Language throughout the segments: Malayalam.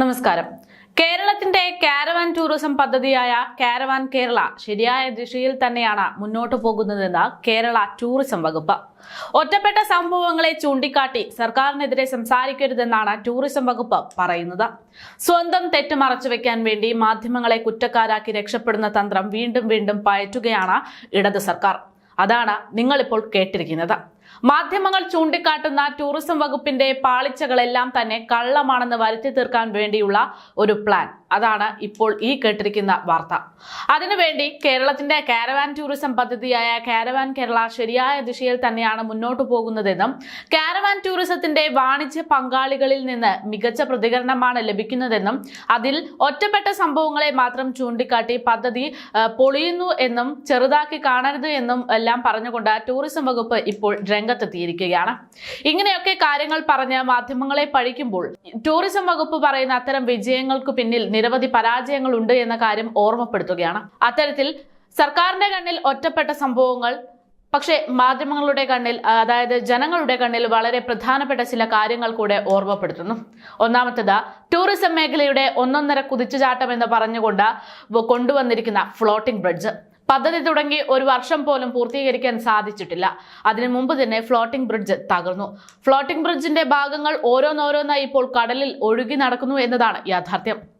നമസ്കാരം. കേരളത്തിന്റെ കാരവാൻ ടൂറിസം പദ്ധതിയായ കാരവാൻ കേരള ശരിയായ ദിശയിൽ തന്നെയാണ് മുന്നോട്ടു പോകുന്നതെന്ന് കേരള ടൂറിസം വകുപ്പ്. ഒറ്റപ്പെട്ട സംഭവങ്ങളെ ചൂണ്ടിക്കാട്ടി സർക്കാരിനെതിരെ സംസാരിക്കരുതെന്നാണ് ടൂറിസം വകുപ്പ് പറയുന്നത്. സ്വന്തം തെറ്റ് മറച്ചുവെക്കാൻ വേണ്ടി മാധ്യമങ്ങളെ കുറ്റക്കാരാക്കി രക്ഷപ്പെടുന്ന തന്ത്രം വീണ്ടും വീണ്ടും പയറ്റുകയാണ് ഇടത് സർക്കാർ. അതാണ് നിങ്ങളിപ്പോൾ കേട്ടിരിക്കുന്നത്. മാധ്യമങ്ങൾ ചൂണ്ടിക്കാട്ടുന്ന ടൂറിസം വകുപ്പിന്റെ പാളിച്ചകളെല്ലാം തന്നെ കള്ളമാണെന്ന് വരുത്തി തീർക്കാൻ വേണ്ടിയുള്ള ഒരു പ്ലാൻ അതാണ് ഇപ്പോൾ ഈ കേട്ടിരിക്കുന്ന വാർത്ത. അതിനുവേണ്ടി കേരളത്തിന്റെ കാരവാൻ ടൂറിസം പദ്ധതിയായ കാരവാൻ കേരള ശരിയായ ദിശയിൽ തന്നെയാണ് മുന്നോട്ടു പോകുന്നതെന്നും കാരവാൻ ടൂറിസത്തിന്റെ വാണിജ്യ പങ്കാളികളിൽ നിന്ന് മികച്ച പ്രതികരണമാണ് ലഭിക്കുന്നതെന്നും അതിൽ ഒറ്റപ്പെട്ട സംഭവങ്ങളെ മാത്രം ചൂണ്ടിക്കാട്ടി പദ്ധതി പൊളിയുന്നു എന്നും ചെറുതാക്കി കാണരുത് എന്നും എല്ലാം പറഞ്ഞുകൊണ്ട് ടൂറിസം വകുപ്പ് ഇപ്പോൾ രംഗത്തെത്തിയിരിക്കുകയാണ്. ഇങ്ങനെയൊക്കെ കാര്യങ്ങൾ പറഞ്ഞ് മാധ്യമങ്ങളെ പഴിക്കുമ്പോൾ ടൂറിസം വകുപ്പ് പറയുന്ന അത്തരം വിജയങ്ങൾക്ക് പിന്നിൽ നിരവധി പരാജയങ്ങൾ ഉണ്ട് എന്ന കാര്യം ഓർമ്മപ്പെടുത്തുകയാണ്. അത്തരത്തിൽ സർക്കാരിന്റെ കണ്ണിൽ ഒറ്റപ്പെട്ട സംഭവങ്ങൾ പക്ഷേ മാധ്യമങ്ങളുടെ കണ്ണിൽ അതായത് ജനങ്ങളുടെ കണ്ണിൽ വളരെ പ്രധാനപ്പെട്ട ചില കാര്യങ്ങൾ കൂടെ ഓർമ്മപ്പെടുത്തുന്നു. ഒന്നാമത്തേത് ടൂറിസം മേഖലയുടെ ഒന്നൊന്നര കുതിച്ചുചാട്ടം എന്ന് പറഞ്ഞുകൊണ്ട് കൊണ്ടുവന്നിരിക്കുന്ന ഫ്ലോട്ടിംഗ് ബ്രിഡ്ജ്. പദ്ധതി തുടങ്ങി ഒരു വർഷം പോലും പൂർത്തീകരിക്കാൻ സാധിച്ചിട്ടില്ല. അതിനു മുമ്പ് തന്നെ ഫ്ലോട്ടിംഗ് ബ്രിഡ്ജ് തകർന്നു. ഫ്ലോട്ടിംഗ് ബ്രിഡ്ജിന്റെ ഭാഗങ്ങൾ ഓരോന്നോരോന്നായി ഇപ്പോൾ കടലിൽ ഒഴുകി നടക്കുന്നു എന്നതാണ് യാഥാർത്ഥ്യം.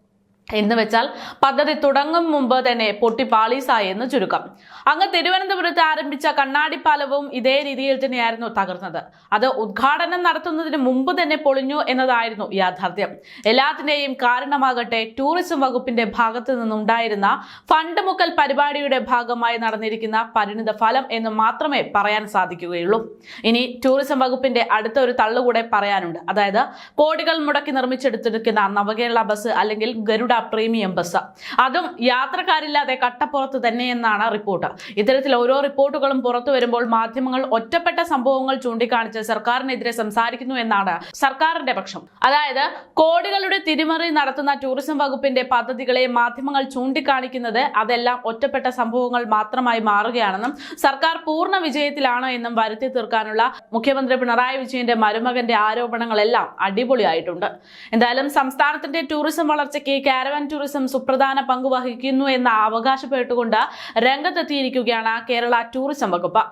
എന്ന് വെച്ചാൽ പദ്ധതി തുടങ്ങും മുമ്പ് തന്നെ പൊട്ടി പാളീസായി എന്ന് ചുരുക്കം. അങ്ങ് തിരുവനന്തപുരത്ത് ആരംഭിച്ച കണ്ണാടിപ്പാലവും ഇതേ രീതിയിൽ തന്നെയായിരുന്നു തകർന്നത്. അത് ഉദ്ഘാടനം നടത്തുന്നതിന് മുമ്പ് തന്നെ പൊളിഞ്ഞു എന്നതായിരുന്നു യാഥാർത്ഥ്യം. എല്ലാത്തിന്റെയും കാരണമാകട്ടെ ടൂറിസം വകുപ്പിന്റെ ഭാഗത്തു നിന്നുണ്ടായിരുന്ന ഫണ്ട് മുക്കൽ പരിപാടിയുടെ ഭാഗമായി നടന്നിരിക്കുന്ന പരിണിത ഫലം എന്ന് മാത്രമേ പറയാൻ സാധിക്കുകയുള്ളൂ. ഇനി ടൂറിസം വകുപ്പിന്റെ അടുത്ത ഒരു തള്ളുകൂടെ പറയാനുണ്ട്. അതായത് കോടികൾ മുടക്കി നിർമ്മിച്ചെടുത്തിരിക്കുന്ന നവകേരള ബസ് അല്ലെങ്കിൽ ഗരുഡ പ്രീമിയം ബസ് അതും യാത്രക്കാരില്ലാതെ കട്ടപ്പുറത്ത് തന്നെയെന്നാണ് റിപ്പോർട്ട്. ഇത്തരത്തിൽ ഓരോ റിപ്പോർട്ടുകളും പുറത്തു വരുമ്പോൾ മാധ്യമങ്ങൾ ഒറ്റപ്പെട്ട സംഭവങ്ങൾ ചൂണ്ടിക്കാണിച്ച് സർക്കാരിനെതിരെ സംസാരിക്കുന്നു എന്നാണ് സർക്കാരിന്റെ പക്ഷം. അതായത് കോടികളുടെ തിരിമറി നടത്തുന്ന ടൂറിസം വകുപ്പിന്റെ പദ്ധതികളെ മാധ്യമങ്ങൾ ചൂണ്ടിക്കാണിക്കുന്നത് അതെല്ലാം ഒറ്റപ്പെട്ട സംഭവങ്ങൾ മാത്രമായി മാറുകയാണെന്നും സർക്കാർ പൂർണ വിജയത്തിലാണോ എന്നും വരുത്തി തീർക്കാനുള്ള മുഖ്യമന്ത്രി പിണറായി വിജയന്റെ മരുമകന്റെ ആരോപണങ്ങളെല്ലാം അടിപൊളിയായിട്ടുണ്ട്. എന്തായാലും സംസ്ഥാനത്തിന്റെ ടൂറിസം വളർച്ചയ്ക്ക് കാരവാൻ ടൂറിസം സുപ്രധാന പങ്ക് വഹിക്കുന്നു എന്ന അവകാശപ്പെട്ടുകൊണ്ട് രംഗത്തെത്തിയിരിക്കുകയാണ് കേരള ടൂറിസം വകുപ്പ്.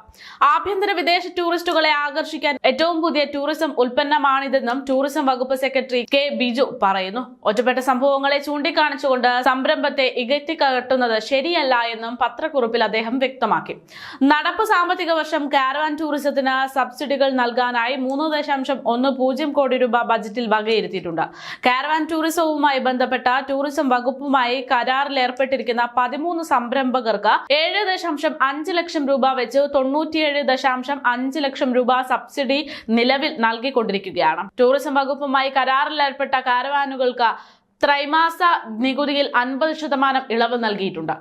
ആഭ്യന്തര വിദേശ ടൂറിസ്റ്റുകളെ ആകർഷിക്കാൻ ഏറ്റവും പുതിയ ടൂറിസം ഉൽപ്പന്നമാണിതെന്നും ടൂറിസം വകുപ്പ് സെക്രട്ടറി കെ ബിജു പറയുന്നു. ഒറ്റപ്പെട്ട സംഭവങ്ങളെ ചൂണ്ടിക്കാണിച്ചുകൊണ്ട് സംരംഭത്തെ ഇകറ്റിക്കട്ടുന്നത് ശരിയല്ല എന്നും പത്രക്കുറിപ്പിൽ അദ്ദേഹം വ്യക്തമാക്കി. നടപ്പ് സാമ്പത്തിക വർഷം കാരവാൻ ടൂറിസത്തിന് സബ്സിഡികൾ നൽകാനായി മൂന്ന് ദശാംശം ഒന്ന് പൂജ്യം കോടി രൂപ ബജറ്റിൽ വകയിരുത്തിയിട്ടുണ്ട്. കാരവാൻ ടൂറിസവുമായി ബന്ധപ്പെട്ട ടൂറിസം വകുപ്പുമായി കരാറിൽ ഏർപ്പെട്ടിരിക്കുന്ന പതിമൂന്ന് സംരംഭകർക്ക് ഏഴ് ദശാംശം അഞ്ച് ലക്ഷം രൂപ വെച്ച് തൊണ്ണൂറ്റിയേഴ് ദശാംശം അഞ്ച് ലക്ഷം രൂപ സബ്സിഡി നിലവിൽ നൽകിക്കൊണ്ടിരിക്കുകയാണ്. ടൂറിസം വകുപ്പുമായി കരാറിൽ ഏർപ്പെട്ട കാരവാനുകൾക്ക് ത്രൈമാസ നികുതിയിൽ അൻപത് ശതമാനം ഇളവ് നൽകിയിട്ടുണ്ട്.